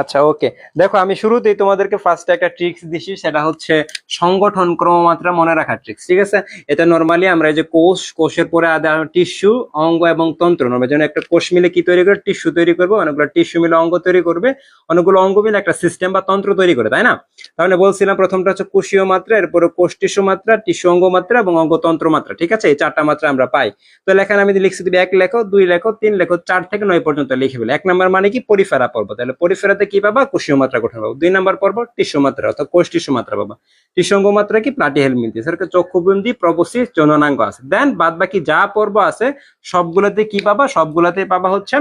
আচ্ছা ওকে দেখো, আমি শুরুতেই তোমাদেরকে ফার্স্টে একটা ট্রিক্স দিছি, সেটা হচ্ছে সংগঠন ক্রমমাত্রা মনে রাখার ট্রিক্স ঠিক আছে? এটা নর্মালি আমরা এই যে কোষ, কোষের পরে আদা টিস্যু অঙ্গ এবং তন্ত্র নর্মালি যেন একটা কোষ মিলে কি তৈরি করে? টিস্যু তৈরি করবে, অনেকগুলো টিস্যু মিলে অঙ্গ তৈরি করবে, অনেকগুলো অঙ্গ মিলে একটা সিস্টেম বা তন্ত্র তৈরি করে, তাই না? তাহলে বলছিলাম প্রথমটা হচ্ছে কোষীয় মাত্রা, এরপরে কোষ টিস্যু মাত্রা টিস্যু অঙ্গ মাত্রা এবং অঙ্গ তন্ত্র মাত্রা, ঠিক আছে? এই চারটা মাত্রা আমরা পাই। তো লেখান আমি লিখছি, তুমি এক লেখো, দুই লেখো, তিন লেখো, চার থেকে নয় পর্যন্ত লিখে ফেলে। এক নাম্বার মানে কি? পরিফেরা পর্ব। তাহলে পরিফেরাতে কি পাবা? কোষীয় মাত্রা গঠন পাবো। দুই নাম্বার পর্ব, টিস্যু মাত্রা, অর্থাৎ কোষ টিস্যু মাত্রা পাবা। টিস্যু অঙ্গ মাত্রা কি? প্লাটি হেলমিন্তি সেরকম চক্ষুবন্দি প্রবসিস জননাঙ্গ আছে। দেন বাদ বাকি যা পর্ব আছে, সবগুলোতে কি পাবা? সবগুলোতে পাবা হচ্ছে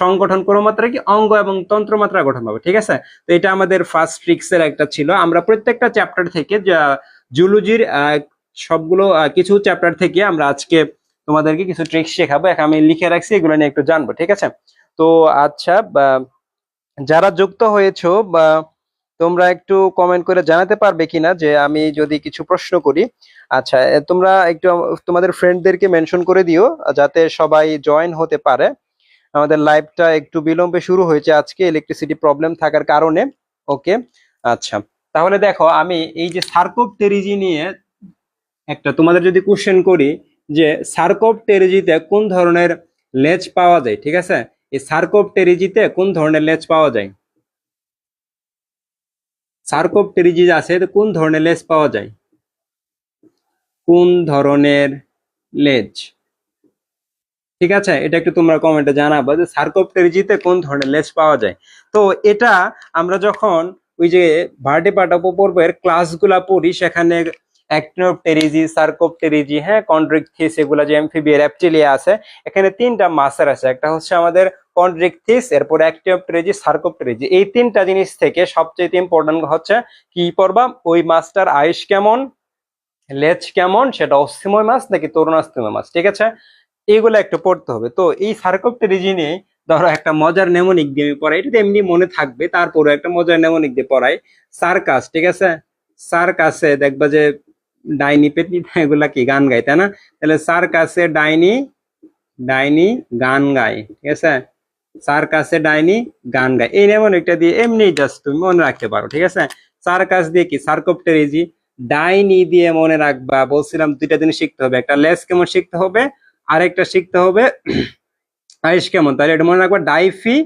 সংগঠন কোনো মাত্রা কি? অঙ্গ এবং তন্ত্র মাত্রা গঠন পাবে। ঠিক আছে? তো এটা আমাদের ফার্স্ট ট্রিক্স এর একটা ছিল। আমরা প্রত্যেকটা চ্যাপ্টার থেকে জুলজির সবগুলো কিছু চ্যাপ্টার থেকে আমরা আজকে তোমাদেরকে কিছু ট্রিক্স শেখাবো। এখন আমি লিখে রাখছি, এগুলো নিয়ে একটু জানব। ঠিক আছে? তো আচ্ছা যারা যুক্ত হয়েছো বা তোমরা একটু কমেন্ট করে জানাতে পারবে কিনা যে আমি যদি কিছু প্রশ্ন করি আচ্ছা তোমরা একটু তোমাদের ফ্রেন্ডদেরকে মেনশন করে দিও, যাতে সবাই জয়েন হতে পারে। আমাদের লাইভটা একটু বিলম্বে শুরু হয়েছে আজকে ইলেকট্রিসিটি প্রবলেম থাকার কারণে। ওকে আচ্ছা তাহলে দেখো, আমি এই যে সার্কোপ টেরিজি নিয়ে একটা তোমাদের যদি কোশ্চেন করি যে সার্কোপ টেরিজিতে কোন ধরনের লেজ পাওয়া যায়, ঠিক আছে? এই সার্কোপ টেরিজিতে কোন ধরনের লেজ পাওয়া যায়? সার্কোপ টেরিজি আছে কোন ধরনের লেজ পাওয়া যায়? কোন ধরনের লেজ? ঠিক আছে, এটা একটু তোমরা কমেন্টে জানাব যে সার্কোপটেরিজিতে কোন ধরনের লেজ পাওয়া যায়। তো এটা আমরা যখন ওই যে ভার্টিপাটা পর্বের ক্লাসগুলা পড়ি, সেখানে অ্যাক্টিনোপটেরিজি সার্কোপটেরিজি হ্যাঁ কন্ড্রিকথিস এগুলা যে অ্যামফিবিয়া রেপটিলিয়া আছে, এখানে তিনটা মাসের আছে। একটা হচ্ছে আমাদের কন্ড্রিকথিস এরপর অ্যাক্টিনোপটেরিজি সার্কোপটেরিজি এই তিনটা জিনিস থেকে সবচেয়ে ইম্পর্টেন্ট হচ্ছে কি পড়বা? ওই মাছটার আয়ুষ কেমন? লেজ কেমন? সেটা অস্থিময় মাছ নাকি তরুণাস্থিময় মাছ? ঠিক আছে? এইগুলো একটু পড়তে হবে। তো এই সার্কোপটেরিজি নিয়ে ধরো একটা মজার নেমনিক দিয়ে পড়াই। এটা তো এমনি মনে থাকবে তারপরে একটা মজার নেমনিক দিয়ে পড়াই। সার্কাস, ঠিক আছে? সার্কাসে দেখবা যে ডাইনি পেটনি এগুলা কি গান গায়, তাই না? তাহলে সার কাছে ডাইনি ডাইনি গান গায়, ঠিক আছে? সার কাছে ডাইনি গান গায়। এই নেমনিকটা দিয়ে এমনি জাস্ট তুমি মনে রাখতে পারো, ঠিক আছে? সার্কাস দিয়ে কি? সার্কোপটেরিজি। ডাইনি দিয়ে মনে রাখবা, বলছিলাম দুইটা জিনিস শিখতে হবে, একটা লেস কেমন শিখতে হবে, আরেকটা শিখতে হবে আইস কেমন? তাহলে এটা মনে রাখবা, ডাইফি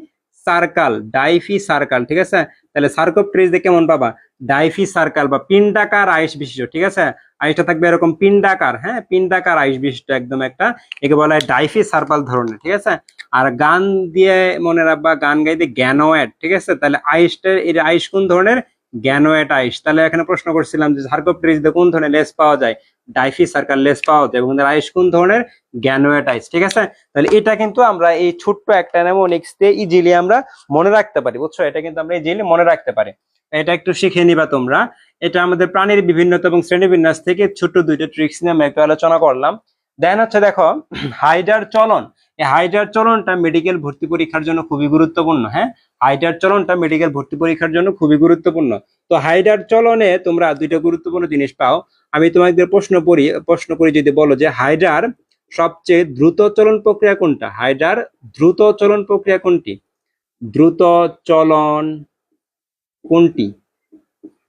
সার্কাল ডাইফি সার্কাল, ঠিক আছে? তাহলে সার্কোপট্রিজ দিয়ে কেমন পাবা। ডাইফি সার্কাল বা পিন্ডাকার আইস বিশিষ্ট, ঠিক আছে? আইসটা থাকবে এরকম পিন্ডাকার হ্যাঁ? পিন্ডাকার আইস বিশিষ্ট একদম একটা, একে বলা হয় ডাইফি সার্কাল ধরনের, ঠিক আছে? আর গান দিয়ে মনে রাখবা, গান গাইতে গ্যানোয়েট ঠিক আছে? তাহলে আইসটা এই আইস কোন ধরনের? গ্যানোয়েট আইস। তাহলে এখানে প্রশ্ন করছিলাম যে সার্কোপট্রিজ দিয়ে কোন ধরনের লেস পাওয়া যায়? ডাইফি সার্কাল লেস পাওয়া যায় এবং আইস কোন ধরনের? গ্যানোয়েট আইস ঠিক আছে? তাহলে এটা কিন্তু আমরা এই ছোট্ট একটা নেমোনিক্স দিয়ে ইজিলি আমরা মনে রাখতে পারি, বুঝছ? এটা কিন্তু আমরা ইজিলি মনে রাখতে পারি। এটা একটু শিখে নিবা তোমরা। এটা আমাদের প্রাণীর বিভিন্নতা এবং শ্রেণীবিন্যাস থেকে ছোট্ট দুইটা ট্রিক্স নিয়ে আমরা একটু আলোচনা করলাম। দেন হচ্ছে দেখো, হাইডার চলন। এই হাইডার চলনটা মেডিকেল ভর্তি পরীক্ষার জন্য খুবই গুরুত্বপূর্ণ হ্যাঁ? হাইডার চলনটা মেডিকেল ভর্তি পরীক্ষার জন্য খুবই গুরুত্বপূর্ণ। তো হাইডার চলনে তোমরা দুইটা গুরুত্বপূর্ণ জিনিস পাও। আমি তোমাদের প্রশ্ন করি প্রশ্ন করি যদি বলো যে হাইডার সবচেয়ে দ্রুত চলন প্রক্রিয়া কোনটা? হাইডার দ্রুত চলন প্রক্রিয়া কোনটি? দ্রুত চলন কোনটি?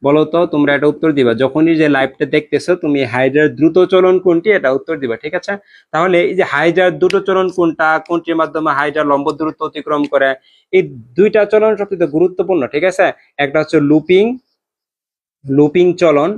বলো তো তোমরা এটা উত্তর দিবা। যখনই যে লাইভটা দেখতেছো, তুমি হাইডার দ্রুত চলন কোনটি, এটা উত্তর দিবা, ঠিক আছে? তাহলে এই যে হাইডার দ্রুত চলন কোনটা, কোনটির মাধ্যমে হাইডার লম্ব দূরত্ব অতিক্রম করে, এই দুইটা চলন সবচেয়ে গুরুত্বপূর্ণ, ঠিক আছে? একটা হচ্ছে লুপিং লুপিং চলন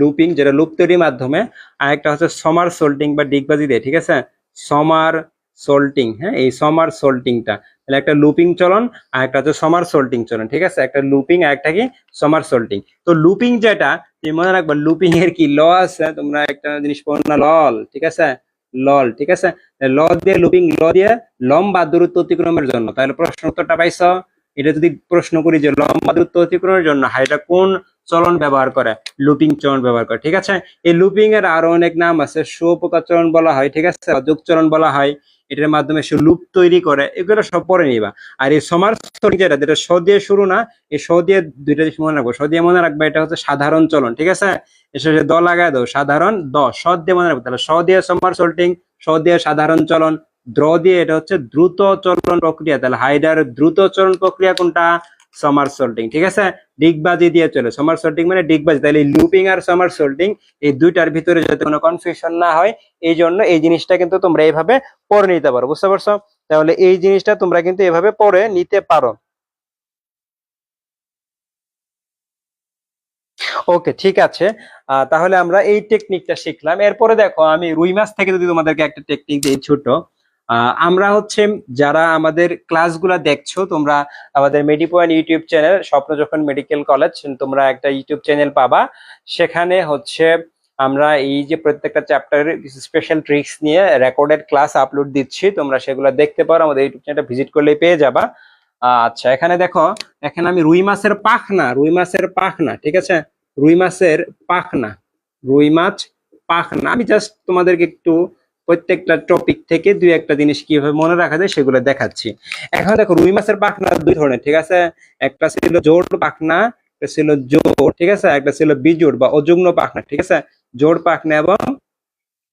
লুপিং যেটা লুপ তৈরির মাধ্যমে, আর একটা হচ্ছে সমার সোল্টিং বা ডিগবাজি দিয়ে, ঠিক আছে? সমার সোল্টিং হ্যাঁ? এই সমার সোল্টিংটা একটা লুপিং চলন আর একটা হচ্ছে সমার সোল্টিং চলন, ঠিক আছে? একটা লুপিং আর একটা কি? সমার সোল্টিং তো লুপিং যেটা, তুমি মনে রাখবা লুপিং এর কি ল আছে? তোমরা একটা জিনিস পড়ো না, লল, ঠিক আছে? লল, ঠিক আছে? ল দিয়ে লুপিং ল দিয়ে লম্বা দূরত্ব অতিক্রমের জন্য। তাহলে প্রশ্ন উত্তরটা পাইছো? এটা যদি প্রশ্ন করি যে লম্বা দূরত্ব অতিক্রমের জন্য হাইটা কোন চলন ব্যবহার করে? লুপিং চলন ব্যবহার করে, ঠিক আছে? এই লুপিং এর আরও অনেক নাম আছে। শুয়োপোকা চলন বলা হয়, ঠিক আছে? যোগ চলন বলা হয়। এটার মাধ্যমে সে লুপ তৈরি করে, এগুলো সব পরে নিবা। আর এই সমার যেটা যেটা স দিয়ে শুরু না, এই স দিয়ে দুইটা জিনিস মনে রাখব। স দিয়ে মনে রাখবা এটা হচ্ছে সাধারণ চলন, ঠিক আছে? এসে দ লাগায় দাও, সাধারণ দ স দিয়ে মনে রাখব। তাহলে স দিয়ে সমার সোল্টিং স দিয়ে সাধারণ চলন, দ্র দিয়ে এটা হচ্ছে দ্রুত চলন প্রক্রিয়া। তাহলে হাইডার দ্রুত চলন প্রক্রিয়া কোনটা? সামার সোল্টিং ঠিক আছে? ডিগবাজি দিয়ে চলে সামার সোল্টিং মানে ডিগবাজি তাহলে লুপিং আর সামার সোল্টিং এই দুইটার ভিতরে যাতে কোনো কনফিউশন না হয়, এই জন্য এই জিনিসটা কিন্তু তোমরা এইভাবে পড়ে নিতে পারো, বুঝতে পারছ? তাহলে এই জিনিসটা তোমরা কিন্তু এভাবে পড়ে নিতে পারো। ওকে, ঠিক আছে। তাহলে আমরা এই টেকনিকটা শিখলাম। এরপরে দেখো, আমি রুই মাছ থেকে যদি তোমাদেরকে একটা টেকনিক দিই ছোট আমরা হচ্ছে যারা আমাদের ক্লাসগুলো দেখছ, তোমরা আমাদের মেডিপয়েন্ট ইউটিউব চ্যানেল স্বপ্ন যখন মেডিকেল কলেজ তোমরা একটা ইউটিউব চ্যানেল পাবা। সেখানে হচ্ছে আমরা এই যে প্রত্যেকটা চ্যাপ্টারের স্পেশাল ট্রিক্স নিয়ে রেকর্ডেড ক্লাস আপলোড দিচ্ছি। তোমরা সেগুলো দেখতে পারো, আমাদের ইউটিউব চ্যানেলটা ভিজিট করলেই পেয়ে যাবা। আচ্ছা এখানে দেখো, এখানে আমি রুই মাছের পাখনা, রুই মাছের পাখনা, ঠিক আছে? রুই মাছের পাখনা, রুই মাছ পাখনা। আমি জাস্ট তোমাদেরকে একটু প্রত্যেকটা টপিক থেকে দুই একটা জিনিস কীভাবে মনে রাখা যায় সেগুলো দেখাচ্ছি। এখন দেখো রুই মাছের পাখনা দুই ধরনের, ঠিক আছে? একটা ছিল জোড় পাখনা, একটা ছিল জোড় ঠিক আছে? একটা ছিল বিজোড় বা অযুগ্ন পাখনা, ঠিক আছে? জোড় পাখনা এবং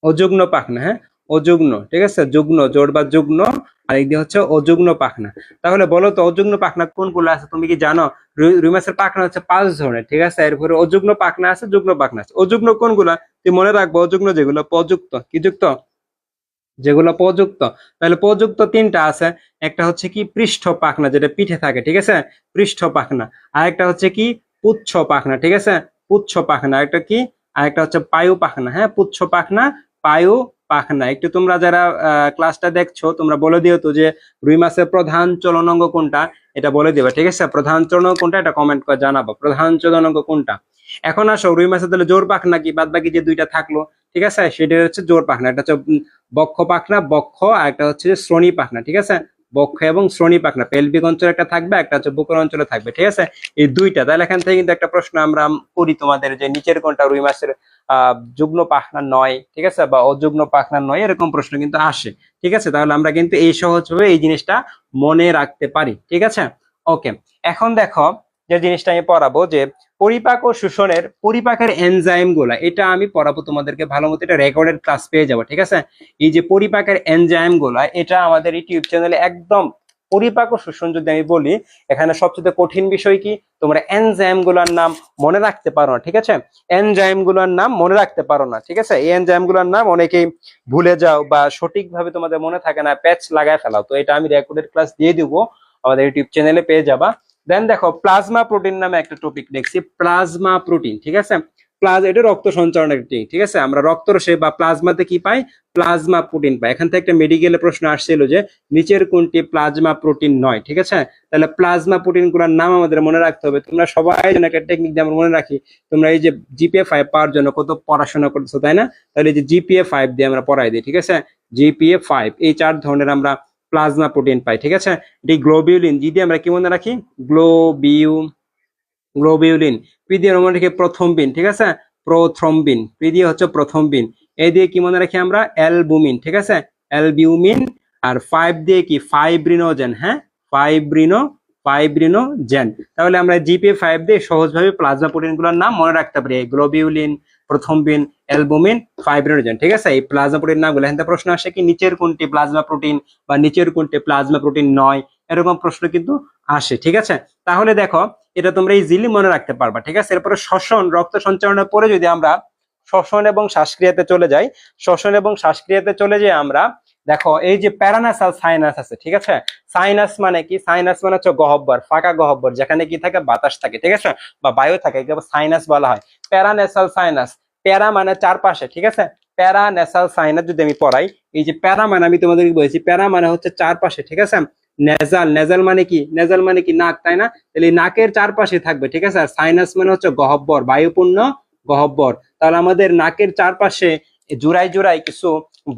অযুগ্ন পাখনা হ্যাঁ? অযুগ্ন, ঠিক আছে? যুগ্ন জোড় বা যুগ্ন, আর এই দিয়ে হচ্ছে অযুগ্ন পাখনা। তাহলে বলো তো, অযুগ্ন পাখনা কোনগুলো আছে? তুমি কি জানো? রুই রুই মাছের পাখনা হচ্ছে পাঁচ ধরনের, ঠিক আছে? এরপরে অযুগ্ন পাখনা আছে, যুগ্ন পাখনা আছে। অযুগ্ন কোনগুলা? তুমি মনে রাখব, অযুগ্ন যেগুলো প্রযুক্ত। কি যুক্ত? যেগুলো প্রযুক্ত। তাহলে প্রযুক্ত তিনটা আছে। একটা হচ্ছে কি পৃষ্ঠ পাখনা, যেটা পিঠে থাকে, ঠিক আছে? পৃষ্ঠ পাখনা। আর একটা হচ্ছে কি পুচ্ছ পাখনা, ঠিক আছে? পুচ্ছ পাখনা। একটা কি? আর একটা হচ্ছে পায়ু পাখনা। হ্যাঁ পুচ্ছ পাখনা, পায়ু পাখনা একটু তোমরা যারা ক্লাসটা দেখছ, তোমরা বলে দিও তো যে রুই মাছের প্রধান চলনাঙ্গ কোনটা? এটা বলে দিবে, ঠিক আছে? প্রধান চলনাঙ্গ কোনটা? এটা কমেন্ট করে জানাব, প্রধান চলনাঙ্গ কোনটা? এখন আসো, রুই মাছের তাহলে জোর পাখনা কি? বাদ বাকি যে দুইটা থাকল, ঠিক আছে? সেটা হচ্ছে জোর পাখনা একটা হচ্ছে বক্ষ পাখনা বক্ষ, আর একটা হচ্ছে যে শ্রোণী পাখনা ঠিক আছে? বক্ষ এবং শ্রোণী পাখনা পেলভিক অঞ্চলে একটা থাকবে, একটা হচ্ছে বুকের অঞ্চলে থাকবে, ঠিক আছে? এই দুইটা, তাহলে এখান থেকে কিন্তু একটা প্রশ্ন আমরা করি তোমাদের যে নিচের কোনটা রুই মাছের যুগ্ন পাখনা নয়, ঠিক আছে? বা অযুগ্ন পাখনা নয়, এরকম প্রশ্ন কিন্তু আসে, ঠিক আছে? তাহলে আমরা কিন্তু এই সহজভাবে এই জিনিসটা মনে রাখতে পারি, ঠিক আছে? ওকে, এখন দেখো যে জিনিসটা আমি পড়াবো যে পরিপাক ও শোষণের পরিপাকের এনজাইমগুলা এটা আমি পড়াবো তোমাদেরকে ভালো মতো এটা রেকর্ডেড ক্লাস পেয়ে যাব, ঠিক আছে? এই যে পরিপাকের এনজাইমগুলা এটা আমাদের ইউটিউব চ্যানেলে একদম পরিপাক ও শোষণ যদি আমি বলি, এখানে সবচেয়ে কঠিন বিষয় কি? তোমরা এনজাইমগুলার নাম মনে রাখতে পারো না, ঠিক আছে? এনজাইমগুলার নাম মনে রাখতে পারো না, ঠিক আছে? এই এনজাইমগুলার নাম অনেকেই ভুলে যাও বা সঠিকভাবে তোমাদের মনে থাকে না, প্যাচ লাগায় ফেলাও। তো এটা আমি রেকর্ডেড ক্লাস দিয়ে দিব, আমাদের ইউটিউব চ্যানেলে পেয়ে যাবা। দেন দেখো প্লাজমা প্রোটিন নামে একটা টপিক দেখছি প্লাজমা প্রোটিন ঠিক আছে? প্লাজ, এটা রক্ত সঞ্চালনের একটি, ঠিক আছে? আমরা রক্তরসে বা প্লাজমাতে কি পাই? প্লাজমা প্রোটিন পাই। এখান থেকে একটা মেডিকেলে প্রশ্ন আসছিল যে, নিচের কোনটি প্লাজমা প্রোটিন নয়, ঠিক আছে? তাহলে প্লাজমা প্রোটিনগুলোর নাম আমাদের মনে রাখতে হবে। তোমরা সবাই যেন একটা টেকনিক দিয়ে আমরা মনে রাখি, তোমরা এই যে জিপিএ ফাইভ পাওয়ার জন্য কত পড়াশোনা করতেছো, তাই না? তাহলে এই যে জিপিএ ফাইভ দিয়ে আমরা পড়াই দিই, ঠিক আছে? জিপিএ ফাইভ এই চার ধরনের আমরা প্লাজমা প্রোটিন পাই, ঠিক আছে? এটি গ্লোবিউলিন দিয়ে আমরা কি মনে রাখি? গ্লোবিউ গ্লোবিউলিন পি দিয়ে মনে রাখি প্রথম বিন, ঠিক আছে? প্রথ্রম্বিন পি দিয়ে হচ্ছে প্রথম বিন। এ দিয়ে কি মনে রাখি আমরা? অ্যালবুমিন, ঠিক আছে? অ্যালবিউমিন আর ফাইভ দিয়ে কি? ফাইব্রিনোজেন হ্যাঁ? ফাইব্রিনো, ফাইব্রিনোজেন। তাহলে আমরা জিপি ফাইভ দিয়ে সহজভাবে প্লাজমা প্রোটিনগুলোর নাম মনে রাখতে পারি। গ্লোবিউলিন, প্রথম বিন, অ্যালবুমিন, ফাইব্রিনোজেন, ঠিক আছে? এই প্লাজমা প্রোটিন নামগুলো। এখান প্রশ্ন আসে কি নিচের কোনটি প্লাজমা প্রোটিন বা নিচের কোনটি প্লাজমা প্রোটিন নয়? এরকম প্রশ্ন কিন্তু আসে, ঠিক আছে? তাহলে দেখো এটা তোমরা ইজিলি মনে রাখতে পারবা, ঠিক আছে? এরপরে শ্বসন, রক্ত সঞ্চালনের পরে যদি আমরা শ্বসন এবং শ্বাসক্রিয়াতে চলে যাই, শ্বসন এবং শ্বাসক্রিয়াতে চলে যাই আমরা দেখো, এই যে প্যারানাসাল সাইনাস আছে, ঠিক আছে? সাইনাস মানে কি? সাইনাস মানে হচ্ছে গহব্বর, ফাঁকা গহব্বর, যেখানে কি থাকে? বাতাস থাকে, ঠিক আছে? বা বায়ু থাকে সাইনাস বলা হয়। প্যারানেসাল সাইনাস, প্যারা মানে চারপাশে, ঠিক আছে? প্যারানেসাল সাইনাস যদি আমি পড়াই, এই যে প্যারা মানে আমি তোমাদেরকে বলেছি, প্যারা মানে হচ্ছে চারপাশে, ঠিক আছে? নেজাল নেজাল মানে কি? নেজাল মানে কি নাক, তাই না? তাহলে নাকের চারপাশে থাকবে, ঠিক আছে? আর সাইনাস মানে হচ্ছে গহব্বর, বায়ুপূর্ণ গহব্বর। তাহলে আমাদের নাকের চারপাশে জোড়াই জোড়াই কিছু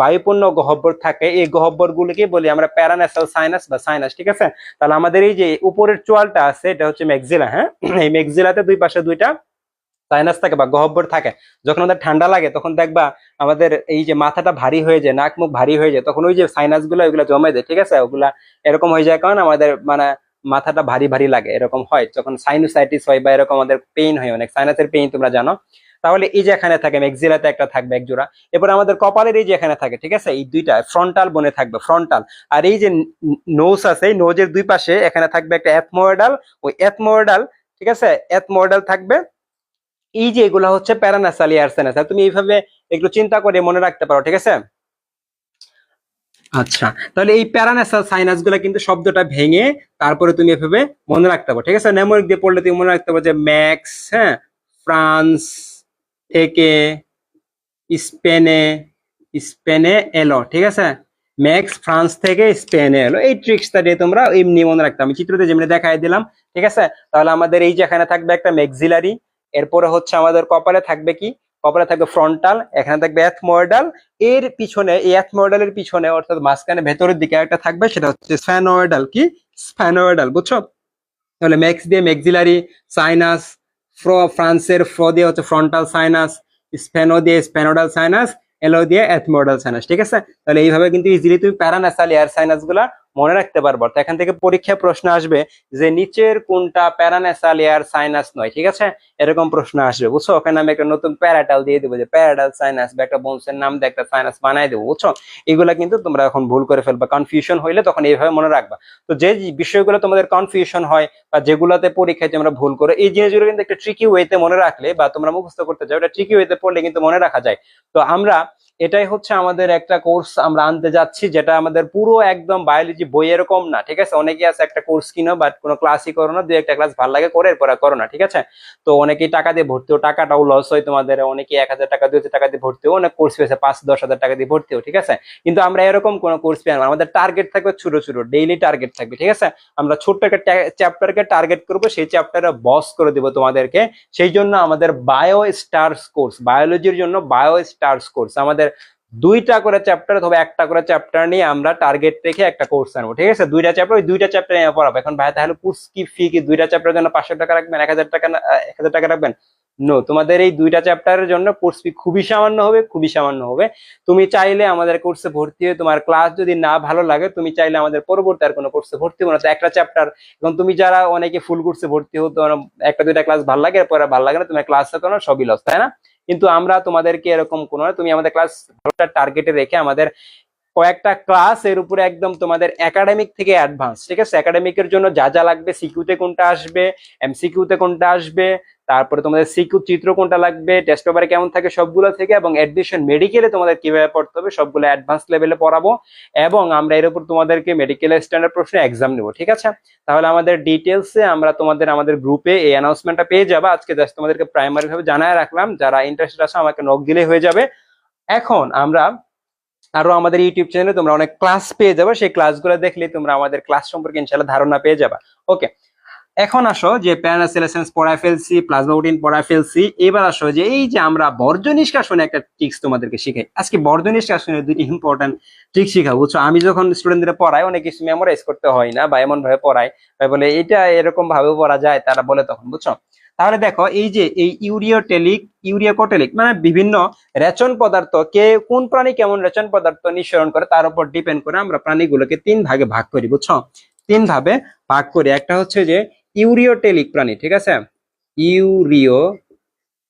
বায়ুপূর্ণ গহব্বর থাকে, এই গহব্বর গুলোকে বলি আমরা প্যারানেসাল সাইনাস বা সাইনাস, ঠিক আছে? তাহলে আমাদের এই যে উপরের চোয়ালটা আছে, এটা হচ্ছে মেক্সিলা হ্যাঁ? এই মেক্সিলাতে দুই পাশে দুইটা সাইনাস থাকে বা গহব্বর থাকে, যখন আমাদের ঠান্ডা লাগে, তখন দেখবা আমাদের এই যে মাথাটা ভারী হয়ে যায়, নাক মুখ ভারী হয়ে যায়, তখন ওই যে সাইনাসগুলো, ওইগুলো জমে যায়, ঠিক আছে? ওগুলা এরকম হয়ে যায় কারণ আমাদের মানে মাথাটা ভারী ভারী লাগে, এরকম হয়। যখন সাইনোসাইটিস হয় বা এরকম আমাদের পেইন হয়, অনেক সাইনাসের পেইন তোমরা জানো। তাহলে এই যে এখানে থাকে ম্যাক্সিলাতে একটা থাকবে এক জোড়া। এরপর আমাদের কপালের এই যে এখানে থাকে, ঠিক আছে? এই দুইটা ফ্রন্টাল বনে থাকবে ফ্রন্টাল আর এই যে নোজ আছে নোজের দুই পাশে এখানে থাকবে একটা এথমোয়েডাল ওই এথমোয়েডাল ঠিক আছে? এথমোয়েডাল থাকবে এই যে এগুলো হচ্ছে প্যারানাসাল ইয়ারসেনাসাল তুমি এইভাবে একটু চিন্তা করে মনে রাখতে পারো, ঠিক আছে? আচ্ছা তাহলে এই প্যারানাসাল সাইনাসগুলো কিন্তু শব্দটা ভেঙে তারপরে তুমি এভাবে মনে রাখতে পারো, ঠিক আছে? নেমোরিক দিয়ে পড়লে তুমি মনে রাখতে পারো যে ম্যাক্স হ্যাঁ? ফ্রান্স থেকে স্পেনে স্পেনে এলো, ঠিক আছে? ম্যাক্স, ফ্রান্স থেকে স্পেনে এলো। এই ট্রিক্সটা দিয়ে তোমরা এমনি মনে রাখতে আমি চিত্রতে যেমনি দেখাই দিলাম, ঠিক আছে? তাহলে আমাদের এই যে এখানে থাকবে একটা ম্যাক্সিলারি এরপরে হচ্ছে আমাদের কপালে থাকবে কি? কপালে থাকবে ফ্রন্টাল এখানে থাকবে অ্যাথমোয়েডাল এর পিছনে, এই অ্যাথমোয়েডালের পিছনে, অর্থাৎ মাঝখানে ভেতরের দিকে একটা থাকবে, সেটা হচ্ছে স্প্যানোয়েডাল কি? স্প্যানোয়েডাল বুঝছ? তাহলে ম্যাক্স দিয়ে ম্যাক্সিলারি সাইনাস ফ্র ফ্রান্সের ফ্র দিয়ে হচ্ছে ফ্রন্টাল সাইনাস স্পেনো দিয়ে স্পেনোডাল সাইনাস এলো দিয়ে অ্যাথমোডাল সাইনাস ঠিক আছে? তাহলে এইভাবে কিন্তু ইজিলি তুমি প্যারানাসাল এয়ার সাইনাসগুলা মনে রাখতে পারব। তো এখান থেকে পরীক্ষা প্রশ্ন আসবে যে নিচের কোনটা প্যারানাসাল এয়ার সাইনাস নয়, ঠিক আছে? এরকম প্রশ্ন আসবে, বুঝছ? ওখানে আমি একটা নতুন প্যারাটাল দিয়ে দেবো, যে প্যারাডাল সাইনাস বা একটা বংশের নাম দিয়ে একটা সাইনাস বানাই দেবো, বুঝছ? এগুলা কিন্তু তোমরা এখন ভুল করে ফেলবা কনফিউশন হইলে তখন এইভাবে মনে রাখবা। তো যে বিষয়গুলো তোমাদের কনফিউশন হয় বা যেগুলোতে পরীক্ষায় তোমরা ভুল করো, এই জিনিসগুলো কিন্তু একটা ট্রিকি ওয়েতে মনে রাখলে বা তোমরা মুখস্থ করতে চাও, এটা ট্রিকি ওয়েতে পড়লে কিন্তু মনে রাখা যায়। তো আমরা এটাই হচ্ছে আমাদের একটা কোর্স আমরা আনতে যাচ্ছি, যেটা আমাদের পুরো একদম বায়োলজি বই এরকম না, ঠিক আছে? অনেকেই আছে একটা কোর্স কিনো বাট কোনো ক্লাসই করো না, দুই একটা ক্লাস ভালো লাগে করে, এরপর করো না, ঠিক আছে? তো অনেকেই টাকা দিয়ে ভর্তি হও, টাকাটাও লস হয় তোমাদের অনেকে এক হাজার টাকা দুই হাজার টাকা দিয়ে ভর্তি অনেক কোর্স পেয়েছে, পাঁচ, দশ হাজার টাকা দিয়ে ভর্তি হও, ঠিক আছে? কিন্তু আমরা এরকম কোনো কোর্স পেয়ে আমাদের টার্গেট থাকবে ছোট ছোট ডেইলি টার্গেট থাকবে, ঠিক আছে? আমরা ছোট্ট একটা চ্যাপ্টারকে টার্গেট করব, সেই চ্যাপ্টারে বস করে দিব তোমাদেরকে, সেই জন্য আমাদের বায়ো স্টার্স কোর্স বায়োলজির জন্য বায়ো স্টার্স কোর্স আমাদের দুইটা করে চ্যাপ্টার অথবা একটা করে চ্যাপ্টার নিয়ে আমরা টার্গেট রেখে একটা কোর্স আনব, ঠিক আছে? দুইটা চ্যাপ্টার ওই দুইটা চ্যাপ্টার নিয়ে পড়াবো। এখন ভাই, তাহলে কি ফি কি? দুইটা চ্যাপ্টারের জন্য পাঁচশো টাকা রাখবেন, এক হাজার টাকা এক হাজার টাকা রাখবেন? নো তোমাদের এই দুইটা চ্যাপ্টারের জন্য কোর্স ফি খুবই সামান্য হবে, খুবই সামান্য হবে। তুমি চাইলে আমাদের কোর্সে ভর্তি হয়ে তোমার ক্লাস যদি না ভালো লাগে, তুমি চাইলে আমাদের পরবর্তী আর কোনো কোর্সে ভর্তি হব না। একটা চ্যাপ্টার এখন তুমি যারা অনেকে ফুল কোর্সে ভর্তি হতো একটা দুইটা ক্লাস ভালো লাগে আর ভালো লাগে না, তোমার ক্লাস ক্লাসে কোনো সবই লস তাই না? কিন্তু আমরা তোমাদেরকে এরকম কোনো তুমি আমাদের ক্লাস টার্গেটে রেখে আমাদের কয়েকটা ক্লাস এর উপরে একদম তোমাদের একাডেমিক থেকে অ্যাডভান্স ঠিক আছে? একাডেমিকের জন্য যা যা লাগবে সিকিউতে কোনটা আসবে এমসিকিউতে কোনটা আসবে তারপরে তোমাদের সিকিউ চিত্র কোনটা লাগবে টেস্ট পেপারে কেমন থাকে সবগুলো থেকে এবং অ্যাডমিশন মেডিকেলে তোমাদের কীভাবে পড়তে হবে সবগুলো অ্যাডভান্স লেভেলে পড়াবো এবং আমরা এর উপর তোমাদেরকে মেডিকেল স্ট্যান্ডার্ড প্রশ্নে এক্সাম নেব, ঠিক আছে? তাহলে আমাদের ডিটেলসে আমরা তোমাদের, আমাদের গ্রুপে এই অ্যানাউন্সমেন্টটা পেয়ে যাব। আজকে জাস্ট তোমাদেরকে প্রাইমারি ভাবে জানায় রাখলাম। যারা ইন্টারেস্টেড আছে, আমাকে নক দিলে হয়ে যাবে। এখন আমরা আরও আমাদের ইউটিউব চ্যানেলে তোমরা অনেক ক্লাস পেয়ে যাবে। সেই ক্লাসগুলো দেখলে তোমরা আমাদের ক্লাস সম্পর্কে ইনশাআল্লাহ ধারণা পেয়ে যাবে। ওকে এখন আসো যে প্যারাসেলেসেন্স পড়ায় ফেলছি, প্লাজমা প্রোটিন পড়ায় ফেলছি, এবার আসো যে এই যে আমরা বর্জ্য নিষ্কাশনে একটা ট্রিক্স তোমাদেরকে শিখাই। আজকে বর্জ্য নিষ্কাশনের দুইটি ইম্পর্টেন্ট ট্রিক শিখাবো। বুঝছ? আমি যখন স্টুডেন্টদের পড়াই, অনেক কিছু মেমোরাইজ করতে হয় না বা এমন ভাবে পড়াই বলে এটা এরকম ভাবে পড়া যায়, তারা বলে তখন, বুঝছ? তাহলে দেখো, এই যে এই ইউরিওটেলিক ইউরিয়াকোটেলিক মানে বিভিন্ন রেচন পদার্থ, কে কোন প্রাণী কেমন রেচন পদার্থ নিঃসরণ করে, তার উপর ডিপেন্ড করে আমরা প্রাণীগুলোকে তিন ভাগে ভাগ করি, বুঝছ? তিন ভাবে ভাগ করি। একটা হচ্ছে যে ইউরিওটেলিক প্রাণী, ঠিক আছে? ইউরিও,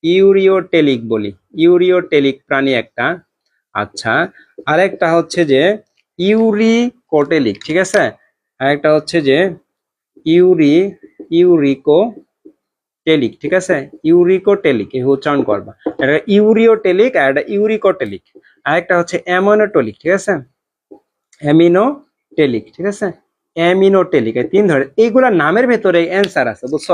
ইউরিওটেলিক বলি। ইউরিওটেলিক প্রাণী একটা। আচ্ছা আরেকটা হচ্ছে যে ইউরিকোটেলিক, ঠিক আছে? আরেকটা হচ্ছে যে ইউরি ইউরিকো টেলিক ঠিক আছে? ইউরিকোটেলিক, এই উচ্চারণ করবা। এটা ইউরিওটেলিক আর এটা ইউরিকোটেলিক। আরেকটা হচ্ছে অ্যামোনোটোলিক, ঠিক আছে? অ্যামিনোটেলিক, ঠিক আছে? অ্যামিনোটেলিক এই তিন ধরনের, এইগুলা নামের ভেতরে অ্যান্সার আছে, বুঝছ?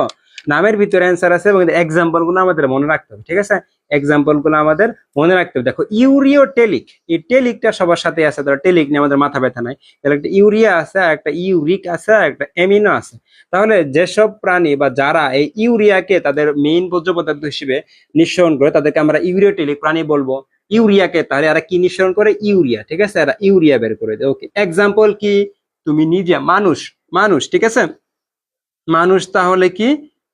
নামের ভিতরে অ্যান্সার আছে এবং এক্সাম্পলগুলো আমাদের মনে রাখতে হবে, ঠিক আছে? এক্সাম্পলগুলো আমাদের মনে রাখতে হবে। দেখো, ইউরিওটেলিক, এই টেলিকটা সবার সাথে আছে, ধরো টেলিক নিয়ে আমাদের মাথা ব্যথা নাই, তাহলে একটা ইউরিয়া আছে একটা ইউরিক আছে একটা অ্যামিনো আছে। তাহলে যেসব প্রাণী বা যারা এই ইউরিয়াকে তাদের মেইন বর্জ্য পদার্থ হিসেবে নিঃসরণ করে, তাদেরকে আমরা ইউরিওটেলিক প্রাণী বলব। ইউরিয়াকে তাহলে এরা কি নিঃসরণ করে? ইউরিয়া, ঠিক আছে? এরা ইউরিয়া বের করে দেয়। ওকে এক্সাম্পল কি? তুমি নিজে, মানুষ মানুষ, ঠিক আছে? মানুষ তাহলে কি?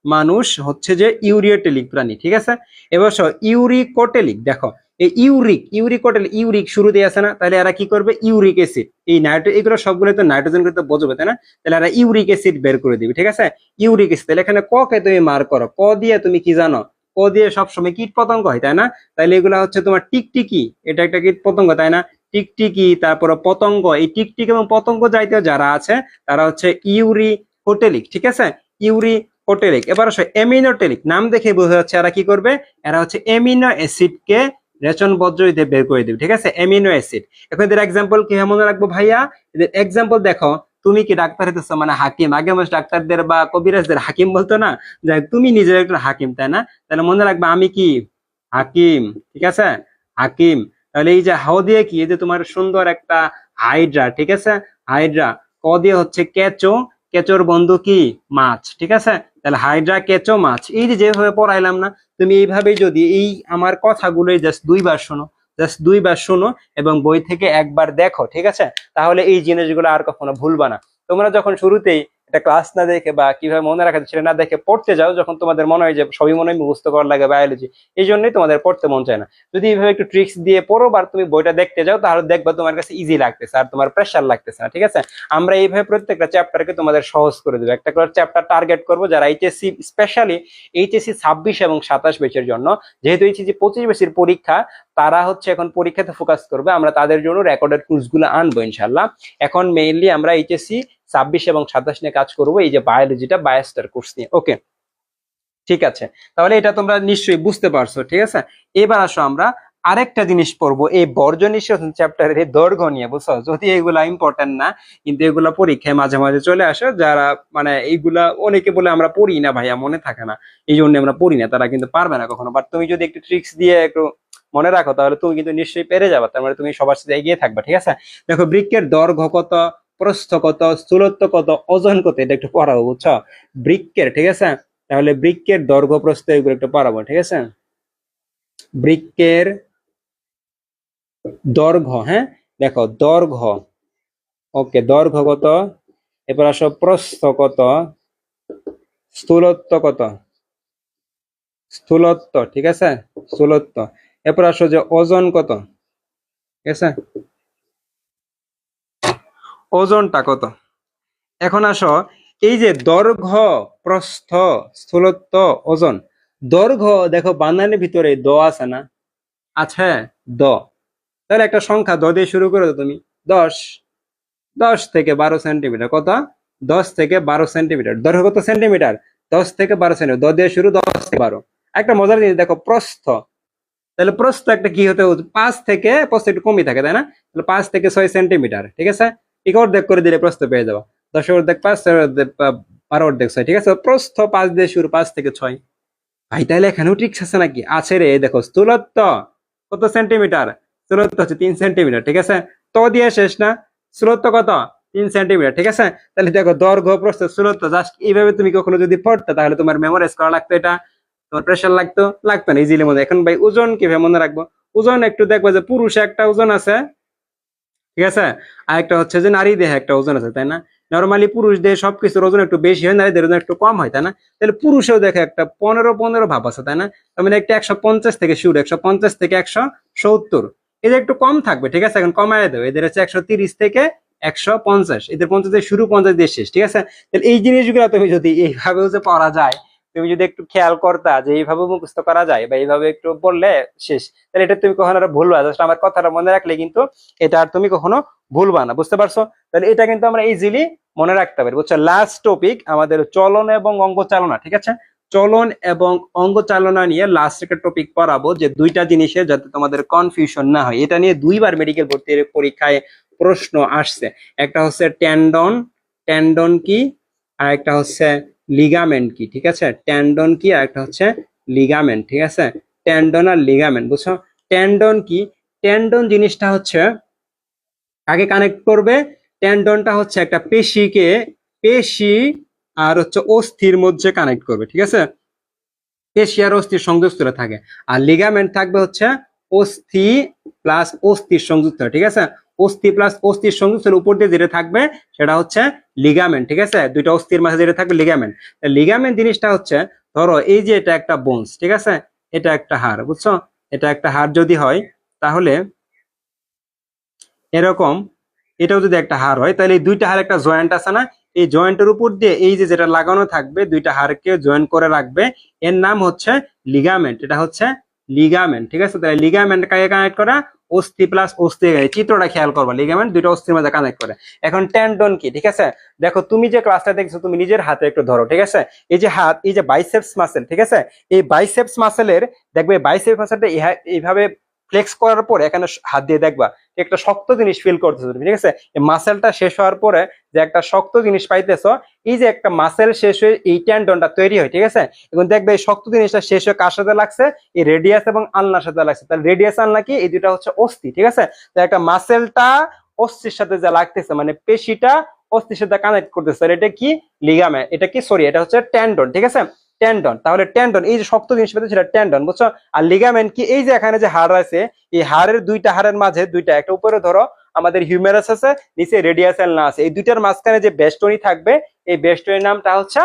মানুষ হচ্ছে যে ইউরিওটেলিক প্রাণী, ঠিক আছে? এবার ইউরিকোটেলিক, দেখো, এই ইউরিক ইউরিকোটেলিক ইউরিক শুরুতে আছে না? তাহলে এরা কি করবে? ইউরিক অ্যাসিড, এই নাইট্রো, এগুলো সবগুলো তো নাইট্রোজেন করতে বোঝবে, তাই না? তাহলে এরা ইউরিক অ্যাসিড বের করে দিবে, ঠিক আছে? ইউরিক অ্যাসিড, তাহলে এখানে ক কে তুমি মার করো, ক দিয়ে তুমি কি জানো? ক দিয়ে সবসময় কীট পতঙ্গ হয়, তাই না? তাহলে এগুলা হচ্ছে তোমার টিকটিকি, এটা একটা কীট পতঙ্গ তাই না? টিকটিকি, তারপরে পতঙ্গ। এই টিকটিক এবং পতঙ্গ জাতীয় যারা আছে, তারা হচ্ছে ইউরি হোটেলিক, ঠিক আছে? Ureotelic. এবার আসো এমিনোটেলিক নাম দেখে বোঝা যাচ্ছে এরা কি করবে? এরা হচ্ছে এমিনো অ্যাসিডকে রেচন বজ্র দিয়ে বের করে দিবে, ঠিক আছে? Amino acid. এখন এদের এক্সাম্পল কি মনে রাখব ভাইয়া? এদের এক্সাম্পল দেখো, তুমি কি ডাক্তার হইতেছো? মানে হাকিম। আগে মানুষ ডাক্তারদের বা কবিরাজদের হাকিম বলতো না? যাই তুমি নিজের একটা হাকিম, তাই না? তাহলে মনে রাখবে আমি কি? হাকিম, ঠিক আছে? হাকিম। তাহলে এই যে হাও দিয়ে কি? এই যে তোমার সুন্দর একটা হাইড্রা, ঠিক আছে? হাইড্রা, ক দিয়ে হচ্ছে কেঁচো। কেঁচোর বন্ধু কি? মাছ, ঠিক আছে? তাহলে হাইড্রা, কেঁচো, মাছ। এই যে যেভাবে পড়াইলাম না, তুমি এইভাবেই যদি এই আমার কথাগুলোই জাস্ট দুইবার শোনো জাস্ট দুইবার শোনো এবং বই থেকে একবার দেখো, ঠিক আছে? তাহলে এই জিনিসগুলো আর কখনো ভুলবা না। তোমরা যখন শুরুতেই একটা ক্লাস না দেখে বা কীভাবে মনে রাখা সেটা না দেখে পড়তে যাও, যখন তোমাদের মনে হয় যে সবই মনে হয় মুখস্থ করার লাগে বায়োলজি এই জন্যই তোমাদের পড়তে মন চায় না। যদি এইভাবে একটু ট্রিক্স দিয়ে পড়ো বা তুমি বইটা দেখতে যাও, তাহলে দেখবা তোমার কাছে ইজি লাগতেছে আর তোমার প্রেশার লাগতেছে না, ঠিক আছে? আমরা এইভাবে প্রত্যেকটা চ্যাপ্টারকে তোমাদের সহজ করে দেবো। একটা করে চ্যাপ্টার টার্গেট করব যারা এইচএসসি স্পেশালি এইচএসসি ছাব্বিশ এবং সাতাশ বেচের জন্য। যেহেতু এইচএসসি পঁচিশ বেচের পরীক্ষা, তারা হচ্ছে এখন পরীক্ষাতে ফোকাস করবে। আমরা তাদের জন্য রেকর্ডেড কোর্সগুলো আনব ইনশাল্লাহ এখন মেইনলি আমরা এইচএসসি ছাব্বিশ এবং সাতাশ নিয়ে কাজ করব, এই যে বায়োলজিটা বায়োস্টার কোর্স নিয়ে। ওকে ঠিক আছে? তাহলে এটা তোমরা নিশ্চয়ই বুঝতে পারছ, ঠিক আছে? এবার আসো আমরা আরেকটা জিনিস পড়ব, এই বর্জ্য নিঃসরণ চ্যাপ্টারের এই দৈর্ঘ্য নিয়ে, বুঝছ? যদি এগুলা ইম্পর্টেন্ট না, কিন্তু এগুলা পরীক্ষায় মাঝে মাঝে চলে আসে, যারা মানে এইগুলা অনেকে বলে আমরা পড়ি না ভাইয়া, মনে থাকে না। এই জন্য আমরা পড়ি না, তারা কিন্তু পারবে না কখনো। বাট তুমি যদি একটু ট্রিক্স দিয়ে একটু মনে রাখো, তাহলে তুমি কিন্তু নিশ্চয়ই পেরে যাবে। তার মানে তুমি সবার সাথে এগিয়ে থাকবে, ঠিক আছে? দেখো বৃক্ষের দৈর্ঘ্য কত? প্রস্থ কত স্থূলত্ব কত ওজন কত এটা একটু পড়াবো, বুঝছ? বৃক্ষের ঠিক আছে? তাহলে বৃক্ষের দৈর্ঘ্য প্রস্থ এগুলো একটু পড়াবো, ঠিক আছে? বৃক্ষের দৈর্ঘ্য হ্যাঁ? দেখো, দৈর্ঘ্য, ওকে দৈর্ঘ্য কত এরপর আসো প্রস্থ কত স্থূলত্ব কত স্থূলত্ব ঠিক আছে? স্থূলত্ব, এরপর আসো যে ওজন কত ঠিক আছে? ওজনটা কত? এখন আসো এই যে দৈর্ঘ্য প্রস্থ স্থূলত্ব ওজন। দৈর্ঘ্য দেখো বানানের ভিতরে দ আছে না? আছে। দ। তাহলে একটা সংখ্যা দ দিয়ে শুরু করে তুমি। দশ। দশ থেকে বারো সেন্টিমিটার। কত? দশ থেকে বারো সেন্টিমিটার। দৈর্ঘ্য কত সেন্টিমিটার? দশ থেকে বারো সেন্টিমিটার। দ দিয়ে শুরু দশ থেকে বারো। একটা মজার জিনিস দেখো প্রস্থ। তাহলে প্রস্থ একটা কি হতে পাঁচ থেকে প্রস্থ একটু কমই থাকে তাই না? তাহলে পাঁচ থেকে ছয় সেন্টিমিটার ঠিক আছে? ঠিক অর্ধেক করে দিলে প্রস্থ পেয়ে যাব। দশ অর্ধেক পাঁচ অর্ধেক বারো অর্ধেক ছয়, ঠিক আছে? প্রস্থ পাঁচ দিয়ে শুরু, পাঁচ থেকে ছয়। ভাই, তাহলে এখানেও ট্রিক্স আছে নাকি? আছে রে দেখো, স্থূলত্ব কত সেন্টিমিটার? স্থূলত্ব হচ্ছে তিন সেন্টিমিটার, ঠিক আছে? তো দিয়ে শেষ না, স্থূলত্ব কত? তিন সেন্টিমিটার, ঠিক আছে? তাহলে দেখো, দৈর্ঘ্য, প্রস্থ, স্থূলত্ব জাস্ট এইভাবে তুমি কখনো যদি পড়তে, তাহলে তোমার মেমোরাইজ করা লাগতো এটা। তোমার প্রেশার লাগতো লাগতো না ইজিলি মনে এখন ভাই, ওজন কীভাবে মনে রাখব? ওজন একটু দেখব যে পুরুষে একটা ওজন আছে ঠিক আছে? আর একটা হচ্ছে যে নারী দেহে একটা ওজন আছে, তাই না? নর্মালি পুরুষ দেহে সবকিছুর ওজন একটু বেশি হয়, নারীদের ওজন একটু কম হয়, তাই না? তাহলে পুরুষেও দেখে একটা পনেরো পনেরো ভাব আছে, তাই না? তার মানে একটা একশো পঞ্চাশ থেকে শুরু, একশো পঞ্চাশ থেকে একশো সত্তর। এদের একটু কম থাকবে, ঠিক আছে? এখন কমায় দেবে। এদের হচ্ছে একশো তিরিশ থেকে একশো পঞ্চাশ। এদের পঞ্চাশ শুরু, পঞ্চাশ দিয়ে শেষ, ঠিক আছে? তাহলে এই জিনিসগুলো তুমি যদি এইভাবেও যে পড়া যায় তুমি যদি একটু খেয়াল করতা যে এইভাবে মুখস্থ করা যায় বা এইভাবে একটু বললে শেষ, তাহলে এটা তুমি কখনো আর ভুলবা জাস্ট আমার কথাটা মনে রাখলে কিন্তু এটা আর তুমি কখনো ভুলবা না। বুঝতে পারছ? তাহলে এটা কিন্তু আমরা ইজিলি মনে রাখতে পারি। বুঝছ? লাস্ট টপিক আমাদের চলন এবং অঙ্গ চালনা ঠিক আছে? চলন এবং অঙ্গ চালনা নিয়ে লাস্ট একটা টপিক পড়াবো যে দুইটা জিনিসে যাতে তোমাদের কনফিউশন না হয়। এটা নিয়ে দুইবার মেডিকেল ভর্তির পরীক্ষায় প্রশ্ন আসছে। একটা হচ্ছে ট্যান্ডন ট্যান্ডন কি? আর একটা হচ্ছে লিগামেন্ট কি, ঠিক আছে? ট্যান্ডন কি আর একটা হচ্ছে লিগামেন্ট ঠিক আছে? ট্যান্ডন আর লিগামেন্ট বুঝছ? ট্যান্ডন কি? ট্যান্ডন জিনিসটা হচ্ছে আগে কানেক্ট করবে? ট্যান্ডনটা হচ্ছে একটা পেশিকে, পেশি আর হচ্ছে অস্থির মধ্যে কানেক্ট করবে, ঠিক আছে? পেশি আর অস্থির সংযুক্ত থাকে। আর লিগামেন্ট থাকবে হচ্ছে অস্থি প্লাস অস্থির সংযুক্ত ঠিক আছে? অস্থি প্লাস অস্থির সংযুক্তের উপর দিয়ে যেটা থাকবে, সেটা হচ্ছে লিগামেন্ট ঠিক আছে? দুইটা অস্থির মাঝে যেটা থাকবে লিগামেন্ট লিগামেন্ট জিনিসটা হচ্ছে, ধরো এই যে এটা একটা বোনস ঠিক আছে? এটা একটা হাড়, বুঝছ? এটা একটা হাড় যদি হয়, তাহলে এরকম এটাও যদি একটা হাড় হয়, তাহলে এই দুইটা হাড় একটা জয়েন্ট আছে না? এই জয়েন্টের উপর দিয়ে এই যে যেটা লাগানো থাকবে, দুইটা হাড়কে জয়েন করে রাখবে, এর নাম হচ্ছে লিগামেন্ট এটা হচ্ছে লিগামেন্ট ঠিক আছে? তাহলে লিগামেন্ট কাকে কানেক্ট করা? অস্থি প্লাস অস্থি চিত্রটা খেয়াল করবা লিগামেন্ট দুটো অস্থির মাঝে কানেক্ট করে। এখন টেন্ডন কি, ঠিক আছে? দেখো, তুমি যে ক্লাসটা দেখছ, তুমি নিজের হাতে একটু ধরো, ঠিক আছে? এই যে হাত, এই যে বাইসেপস মাসেল ঠিক আছে? এই বাইসেপস মাসেলের দেখবে বাইসেপস মাসেলটা এইভাবে ফ্লেক্স করার পরে এখানে হাত দিয়ে দেখবা একটা শক্ত জিনিস ফিল করতেছো তুমি, ঠিক আছে? মাসেলটা শেষ হওয়ার পরে যে একটা শক্ত জিনিস পাইতেছো, এই যে একটা মাসেল শেষ হয়ে এই ট্যান্ডনটা তৈরি হয়, ঠিক আছে? এখন দেখবে এই শক্ত জিনিসটা শেষ হয়ে কার সাথে লাগছে? এই রেডিয়াস এবং আলনার সাথে লাগছে। তাহলে রেডিয়াস আলনা কি? এই দুটা হচ্ছে অস্থি, ঠিক আছে? একটা মাসেলটা অস্থির সাথে যা লাগতেছে মানে পেশিটা অস্থির সাথে কানেক্ট করতেছে এটা কি? লিগামে এটা কি? সরি এটা হচ্ছে ট্যান্ডন ঠিক আছে? টেন্ডন তাহলে টেন্ডন এই যে শক্ত জিনিস পেতে সেটা টেন্ডন বুঝছ? আর লিগামেন্ট কি? এই যে এখানে যে হাড় আছে, এই হাড়ের দুইটা হাড়ের মাঝে দুইটা, একটা উপরে ধরো, আমাদের হিউমেরাস আছে, নিচে রেডিয়াসেল না আছে। এই দুইটার মাঝখানে যে বেস্টনি থাকবে, এই বেস্টনির নামটা হচ্ছে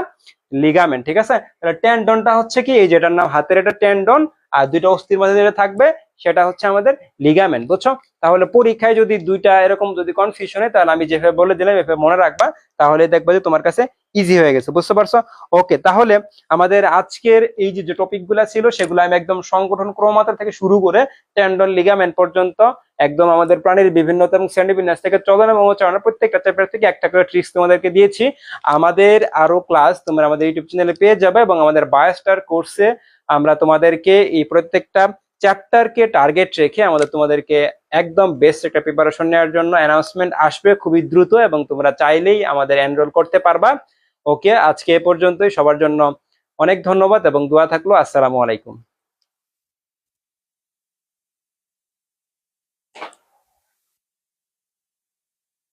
লিগামেন্ট ঠিক আছে? তাহলে টেন্ডনটা হচ্ছে কি? এই যেটার নাম, হাতের এটা টেন্ডন আর দুইটা অস্থির মাঝে যেটা থাকবে সেটা হচ্ছে আমাদের লিগামেন্ট বুঝছ? তাহলে পরীক্ষায় যদি দুইটা এরকম যদি কনফিউশন হয়, তাহলে আমি যেভাবে বলে দিলাম, এভাবে মনে রাখবা, তাহলে দেখবা যে তোমার কাছে ইজি হয়ে গেছে, বুঝতে পারছ? ওকে তাহলে আমাদের আজকের এই যে টপিকগুলা ছিল, সেগুলো আমি একদম সংগঠন ক্রমাত্রা থেকে শুরু করে টেন্ডন লিগামেন্ট পর্যন্ত একদম আমাদের প্রাণীর বিভিন্নতা এবং শ্রেণীবিন্যাস থেকে চলন এবং উচ্চারণের প্রত্যেকটা চ্যাপ্টার থেকে একটা করে ট্রিক্স তোমাদেরকে দিয়েছি। আমাদের আরও ক্লাস তোমরা আমাদের ইউটিউব চ্যানেলে পেয়ে যাবে এবং আমাদের বায়োস্টার কোর্সে আমরা তোমাদেরকে এই প্রত্যেকটা চ্যাপ্টারকে টার্গেট রেখে আমাদের তোমাদেরকে একদম বেস্ট একটা প্রিপারেশন নেওয়ার জন্য অ্যানাউন্সমেন্ট আসবে খুবই দ্রুত এবং তোমরা চাইলেই আমাদের এনরোল করতে পারবা। ওকে আজকে এ পর্যন্তই। সবার জন্য অনেক ধন্যবাদ এবং দোয়া থাকল। আসসালামু আলাইকুম।